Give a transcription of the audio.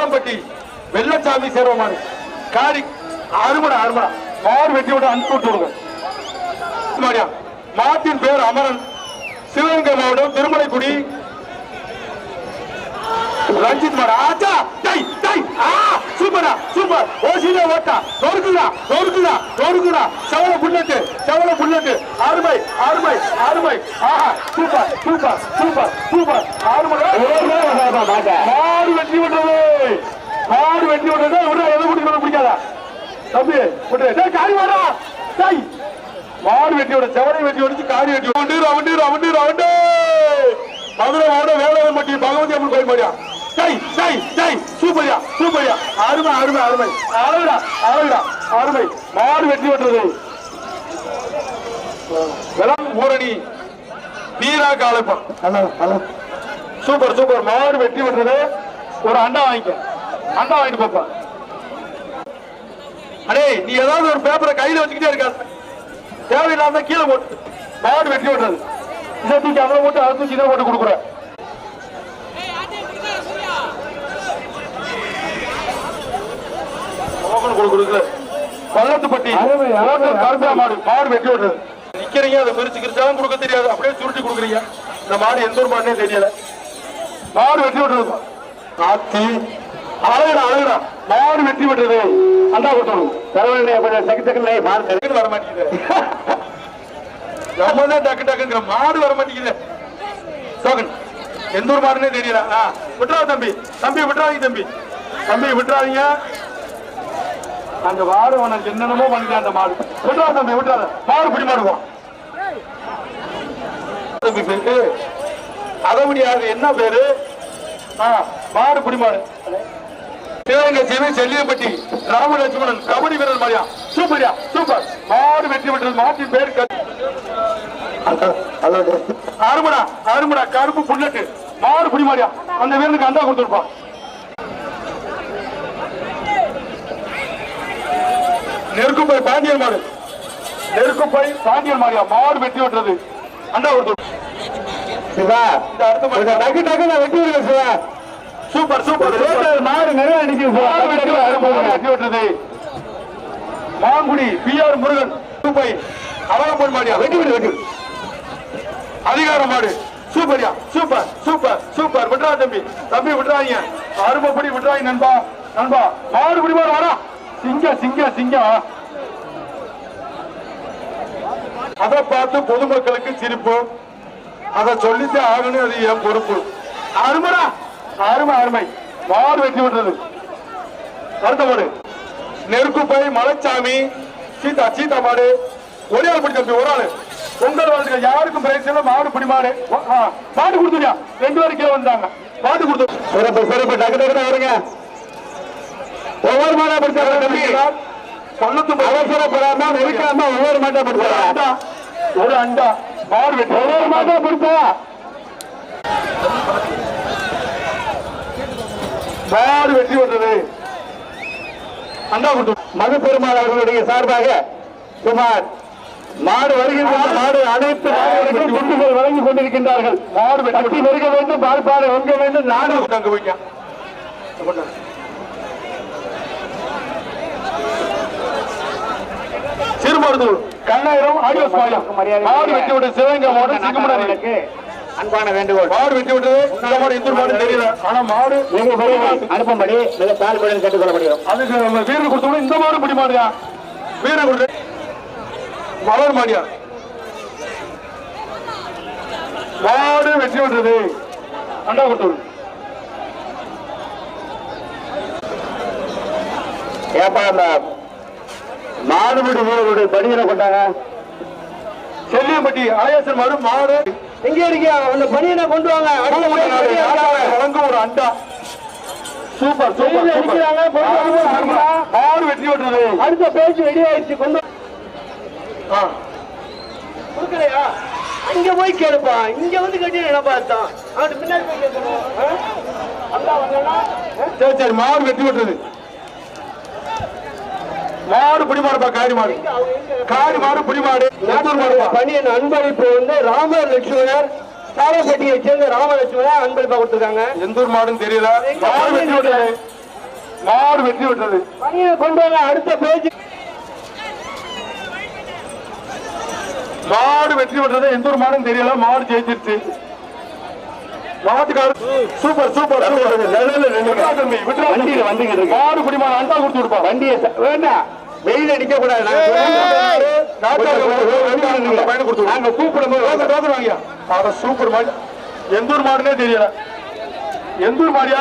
வேளம்பட்டி வெள்ளச்சாமி சேர்வமானி காரி அருமடா அருமடா மாடு வெட்டி விட்டு அனுப்பி விடுங்க மாட்டின் பேர் அமரன் சிவகங்கை மாவட்டம் திருமலைக்குடி ரஞ்சித் மாடு ஆச்சா டை டை ஆ சூப்பரா சூப்பர் ஓசிலே ஓட்டா நொறுக்குடா நொறுக்குடா நொறுக்குடா செவல புல்லட்டு செவல புல்லட்டு அருமை அருமை அருமை ஆஹா சூப்பர் சூப்பர் சூப்பர் சூப்பர் அருமை மாடு வெட்டி விடுறது வெட்டி விட்டது விட எதை குடிக்கணும் பிடிக்காதா தம்பி விட்டு காரி வாடா. டேய். மாடு வெட்டி விட செவனை வெட்டி விடுச்சு காரி வெட்டி round round round round Madurai மாவட்டம் வேளாண் மட்டி பகவதி அம்மன் கோயில் மாடியா டேய் டேய் டேய். சூப்பரியா சூப்பரியா. அருமை அருமை அருமை. அழகுடா அழகுடா அருமை. மாடு வெட்டி விட்டுறது. வெளம் ஊரணி வீரா காலப்பம் சூப்பர் சூப்பர். மாடு வெட்டி விட்டுறது. ஒரு அண்டா வாங்கிக்க. அண்டா வாங்கிட்டு போப்பா அடே நீ ஏதாவது ஒரு பேப்பரை கையில வச்சுக்கிட்டே இருக்காது தேவையில்லாம கீழே போட்டு மாடு வெட்டி விடுறது. இதை தூக்கி அதில் போட்டு அதை தூக்கி இதை போட்டு கொடுக்குற. ஓட்டல் கருப்பா மாடு மாடு வெட்டி விடுறது. நிக்கிறீங்க அதை பிரிச்சு கிரிச்சாலும் கொடுக்க தெரியாது. அப்படியே சுருட்டி கொடுக்குறீங்க. இந்த மாடு எந்த ஒரு மாடுனே தெரியல. மாடு வெட்டி விடுறது. ஆத்தி அழகுடா அழகுடா. மாடு வெற்றி விடுறது அண்டா கொடுத்தணும் பரவாயில்லையா செகண்ட் செகண்ட் மாறு டக்குன்னு வர மாட்டேங்குது. ரொம்ப தான் டக்கு டக்குங்கிற மாடு வர மாட்டேங்குது. டோக்கன் எந்த ஒரு மாடுனே தெரியல. ஆ விட்டுறா தம்பி. தம்பி விட்டுறாதீங்க தம்பி. தம்பி விட்டுறாதீங்க. அந்த மாடு உனக்கு என்னென்னமோ பண்ணிக்கலாம் அந்த மாடு. விட்டுறா தம்பி விட்டுறாத. மாடு பிடி மாடுவோம். தம்பி பேரு அதை முடியாது என்ன பேரு? மாடு பிடி மாடு. சிவ செல்லியப்பட்டி ராமலட்சுமணன் கபடி வீரர் மாதிரியா சூப்பரியா சூப்பர் மாடு வெற்றி பெற்றது மாட்டின் பேர் அருமடா அருமடா கருப்பு புல்லட்டு. மாடு புடி மாதிரியா அந்த வீரனுக்கு அண்டா கொடுத்துருப்பான் நெருக்குப்பை பாண்டியன் மாடு. நெருக்குப்பை பாண்டியன் மாடியா மாடு வெற்றி பெற்றது. அண்டா கொடுத்து சிவா இந்த அடுத்த வெட்டி விடுங்க சிவா. Super super. மாடு நிறைய பெற்றது மாங்குடி பி ஆர் முருகன் சூப்பை அவலம்பன் மாடியா? வெட்டி விடு வெட்டி. விடு. அதிகார மாடு. சூப்பர்யா? Super super super. விட்றா தம்பி. தம்பி விட்றாதீங்க. அருமைப்படி விட்றாங்க நண்பா. நண்பா மாடு பிடி மாடு வரா சிங்க சிங்க சிங்கம் அதை பார்த்து பொதுமக்களுக்கு சிரிப்பு. அதை சொல்லித்தான் ஆகணும் அது என் பொறுப்பு. அருமைடா. அருமை அருமை. மாடு வெட்டி விடுறது அடுத்த மாடு. நெருக்குப்பை மலைச்சாமி சீதா சீதா மாடு. ஒரே ஆள் பிடி தம்பி ஒரு ஆளு. பொங்கல் வாழ்க்கை யாருக்கும் பிரைஸ் இல்ல. மாடு பிடி மாடு. மாடு கொடுத்துருயா? ரெண்டு பேரும் கீழே வந்தாங்க. மாடு கொடுத்து சிறப்பு சிறப்பு. டக்கு டக்கு வருங்க. ஒவ்வொரு மாடா பிடிச்சாங்க பள்ளத்து அவசரப்படாம நெருக்காம ஒவ்வொரு மாட்டா பிடிச்சாங்க ஒரு அண்டா. மாடு வெட்டி ஒவ்வொரு மாட்டா பிடிச்சா மாடு வெட்டி விட்டது அண்டா கொடுத்து மது பெருமாள் அவர்களுடைய சார்பாக சுமார் மாடு வருகின்ற மாடு அனைத்து மாடுகளுக்கும் துண்டுகள் வழங்கி கொண்டிருக்கின்றார்கள். மாடு வெட்டி நெருக்க வேண்டும் பால்பாடு ஒங்க வேண்டும் நாடு அங்க வைக்க சிறுமருதூர் கண்ணாயிரம் ஆடியோஸ் மாடு வெட்டி விட்டு சிவகங்கை மாவட்டம் சிங்கமுடாரி அன்பான வேண்டுகோள். மாடு வெட்டி விட்டு இந்த மாடு இந்து மாடு தெரியல. ஆனா மாடு அனுப்பும்படி மிக தாழ்வுடன் கேட்டுக்கொள்ளப்படுகிறோம் அதுக்கு நம்ம வீரர் கொடுத்தோம் இந்த மாடு பிடி மாடுயா? வீரர் கொடுத்து. மலர் மாடியா? மாடு வெற்றி விட்டது. அண்டா கொடுத்தது ஏப்பா அந்த மாடுபிடி வீரருடைய பணியினை கொண்டாங்க. செல்லியம்பட்டி ஆயசன் மாடு மாடு. எங்க இருக்கியா அந்த பணியினை கொண்டு வாங்க. வழங்கும் ஒரு அண்டா? Super super. அடிக்கிறாங்க. மாடு வெற்றி விட்டது அடுத்த பேச்சு ரெடி ஆயிடுச்சு. கொண்டு ஆ. கொடுக்கலையா? அங்க போய் கேளுப்பா. இங்க வந்து கட்டி என்ன பார்த்தோம் அவன் பின்னாடி போய் கேட்கணும் வந்தா சரி சரி. மாடு வெற்றி விட்டது மாடு பிடி மாடுப்பா காரி மாடு. காரி மாடு பிடி மாடு எத்தூர் மாடுப்பா? பணியின் அன்பளிப்பு வந்து ராமர் லட்சுமணர் சாரப்பட்டியை சேர்ந்த ராம லட்சுமணர் அன்பளிப்பா கொடுத்துருக்காங்க. எந்தூர் மாடுன்னு தெரியல. மாடு வெற்றி விட்டது. மாடு வெற்றி பெற்றது பணியை கொண்டு வர அடுத்த பேஜ் மாடு வெற்றி பெற்றது எந்த ஒரு மாடும் தெரியல. மாடு ஜெயிச்சிருச்சு. சூப்பர் சூப்பர் விட்றா வண்டியில வந்துகிட்டு இருக்கு. மாடு குடிமான அண்டா கொடுத்து விடுப்பா. வண்டியை வேண்டாம். வெயில நிக்க கூடாது. நாங்க கூப்பிடும் போது சூப்பர் மாடு எந்த ஒரு மாடுனே தெரியல. எந்த ஒரு மாடியா?